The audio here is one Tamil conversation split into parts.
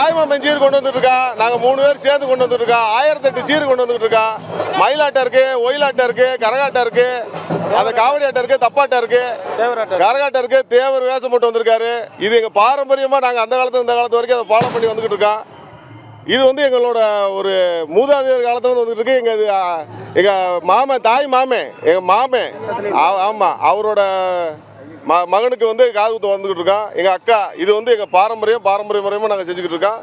தாய்மாமன் சீர் கொண்டு வந்துட்டு இருக்கா? நாங்க மூணு பேர் சேர்ந்து கொண்டு வந்துட்டு இருக்கோம் ஆயிரத்தி எட்டு சீர் கொண்டு வந்துட்டு மயிலாட்டம் இருக்கு ஒயிலாட்டம் இருக்கு கரகாட்டம் இருக்கு அந்த காவடி ஆட்டம் இருக்கு தப்பாட்டம் இருக்கு. கரகாட்டம் இருக்கு தேவர் வேஷம் போட்டு வந்திருக்காரு. இது எங்க பாரம்பரியமா நாங்க அந்த காலத்துல இந்த காலத்து வரைக்கும் அதை ஃபாலோ பண்ணி வந்துகிட்டு இருக்கோம் இது வந்து எங்களோட ஒரு மூதாதையர் காலத்துல இருந்து வந்துட்டு இருக்கு. எங்க எங்க மாமன் தாய் மாமே எங்க மாமே ஆமா அவரோட ம மகனுக்கு வந்து காது குத்து வந்துகிட்டு இருக்கோம் எங்க அக்கா இது வந்து எங்க பாரம்பரியம் பாரம்பரிய முறையமா நாங்க செஞ்சுக்கிட்டு இருக்கோம்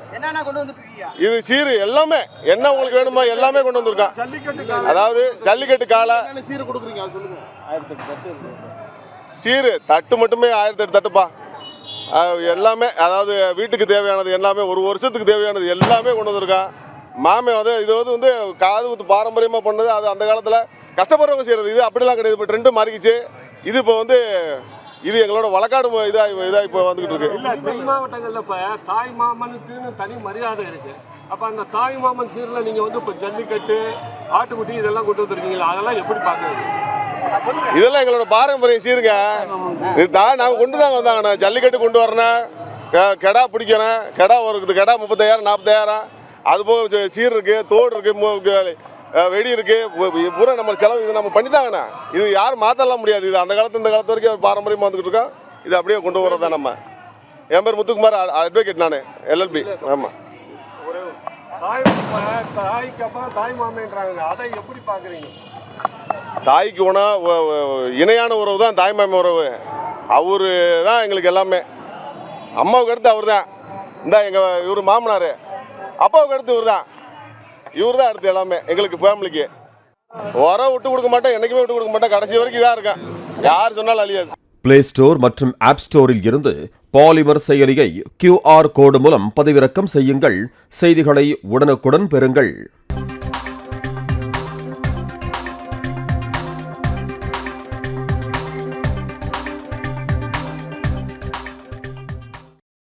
இது சீரு எல்லாமே என்ன உங்களுக்கு வேணுமோ எல்லாமே கொண்டு வந்திருக்கோம் அதாவது ஜல்லிக்கட்டு காலை. சீர் கொடுக்குறீங்க? சீரு தட்டு மட்டுமே ஆயிரத்தி எட்டு தட்டுப்பா எல்லாமே அதாவது வீட்டுக்கு தேவையானது எல்லாமே ஒரு வருஷத்துக்கு தேவையானது எல்லாமே கொண்டு வந்திருக்கான் மாமே வந்து இது வந்து வந்து காது குத்து பாரம்பரியமாக பண்ணது அது அந்த காலத்தில் கஷ்டப்படுறவங்க செய்கிறது இது அப்படிலாம் கிடையாது. இப்போ ட்ரெண்டு மாறிக்கிச்சு. இது இப்போ வந்து இது எங்களோட வழக்காடு இதாக இதாக இப்போ வந்துக்கிட்டு இருக்கு. இல்ல தென் மாவட்டங்கள்ல இப்ப தாய் மாமனுக்குன்னு தனி மரியாதை இருக்கு. அப்ப அந்த தாய் மாமன் சீர்ல நீங்க வந்து இப்ப ஜல்லிக்கட்டு ஆட்டுக்குட்டி இதெல்லாம் கொண்டு வந்திருக்கீங்களா? அதெல்லாம் எப்படி பாக்குறது இதெல்லாம் எங்களோட பாரம்பரியம் சீருங்க. இதுதான் நாங்கள் கொண்டு தான் வந்தாங்கண்ணா ஜல்லிக்கட்டு கொண்டு வரணும் கெடா பிடிக்கணும். கெடா ஒரு கெடா முப்பத்தாயிரம் நாற்பத்தாயிரம் அது போக சீர் இருக்கு தோடு இருக்கு மு- க- அஹ் வெடி இருக்கு பு- பு- பூரா நம்ம செலவு இது நம்ம பண்ணி தாங்கண்ணா இது யாரும் மாற்றலாம் முடியாது. இது அந்த காலத்து இந்த காலத்து வரைக்கும் பாரம்பரியமாக வந்துக்கிட்டு இருக்கோம் இது அப்படியே கொண்டு வரதான் நம்ம. என் பேர் முத்துக்குமார் அட்வொகேட் நான். எல்எல்பி ஆமாம் தாய்க்கு அப்புறம் தாய் மாமன்றாங்க. அதை எப்படி பாக்குறீங்க தாய்க்கு உணா இணையான உறவு தான் தாய்மாமி உறவு. அவரு தான் எங்களுக்கு எல்லாமே. அம்மாவுக்கு அடுத்து அவர் தான் இந்த எங்கள் இவர் மாமனார். அப்பாவுக்கு அடுத்து இவர் தான் இவர் தான் அடுத்து எல்லாமே எங்களுக்கு ஃபேமிலிக்கு வர விட்டு கொடுக்க மாட்டேன் என்றைக்குமே விட்டு கொடுக்க மாட்டேன். கடைசி வரைக்கும் இதாக இருக்கேன். யார் சொன்னாலும் அழியாது. பிளே ஸ்டோர் மற்றும் ஆப் ஸ்டோரில் இருந்து பாலிமர் செயலியை கியூஆர் கோடு மூலம் பதிவிறக்கம் செய்யுங்கள். செய்திகளை உடனுக்குடன் பெறுங்கள்.